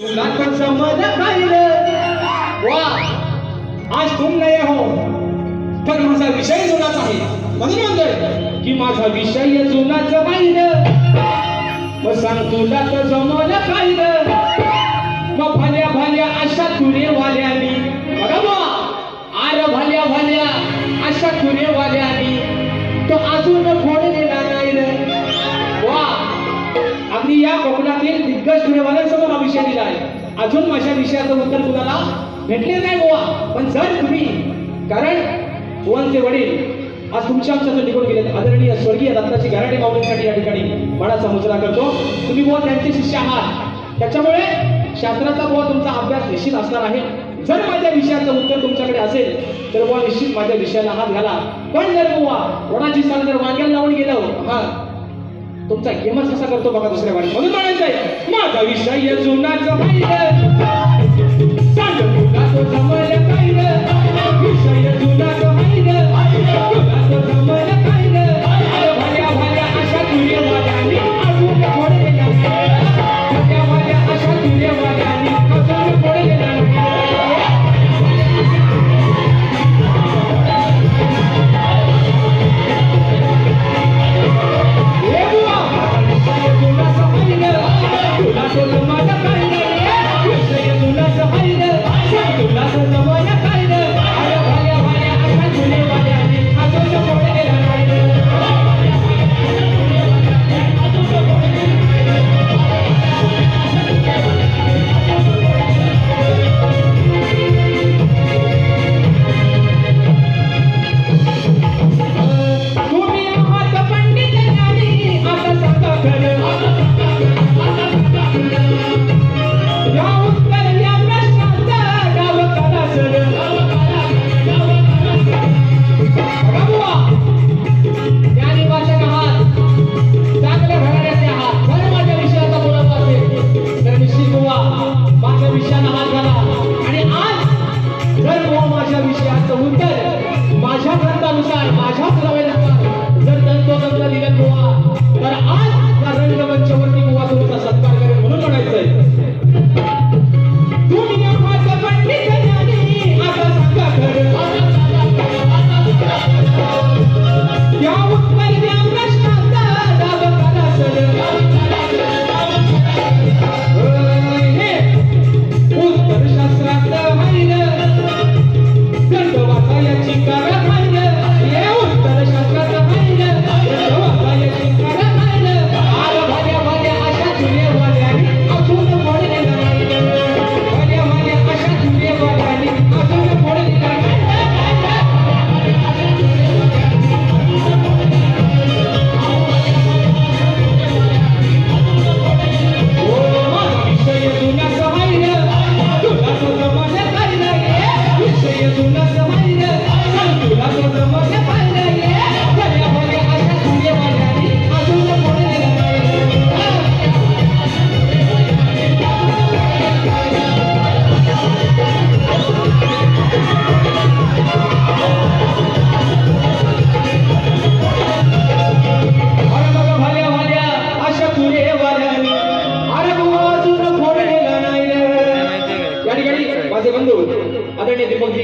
तुला समज वा. आज तुम नये हो. पण माझा विषय जुनाच आहे. म्हणून म्हणतोय की माझा विषय जुनाच पाहिलं मग सांग तुला तर जमवलं पाहिलं मग भल्या भल्या अशा तुरे वाल्यानी बघा बुवा आर भल्या भल्या अशा तुरे वाल्यानी तो अजून अगदी या कोकणातील दिग्गज तुरेवाल्यांसमोर हा विषय दिला आहे. अजून माझ्या विषयाचं उत्तर तुम्हाला भेटले नाही गोवा पण जर तुम्ही कारण बुवांचे वडील आज तुमच्या आमच्यातून निघून गेले आदरणीय स्वर्गीय दत्ताची गॅरंटी मागण्यासाठी या ठिकाणी बाळाचा मुजरा करतो. तुम्ही बुवा त्यांचे शिष्य आहात. त्याच्यामुळे शास्त्राचा बुवा तुमचा अभ्यास निश्चित असणार आहे. जर माझ्या विषयाचं उत्तर तुमच्याकडे असेल तर बुवा निश्चित माझ्या विषयाला हात घाला. पण जर बुवा कोणाची सांग जर वांग्याला लावून गेलं हा तुमचा यमच कसा करतो बघा दुसऱ्या वाणी म्हणून म्हणायचं आहे माझा विषय जुनाचा पाहिलं सांग तुला तो जमलं पाहिलं বিপত্তি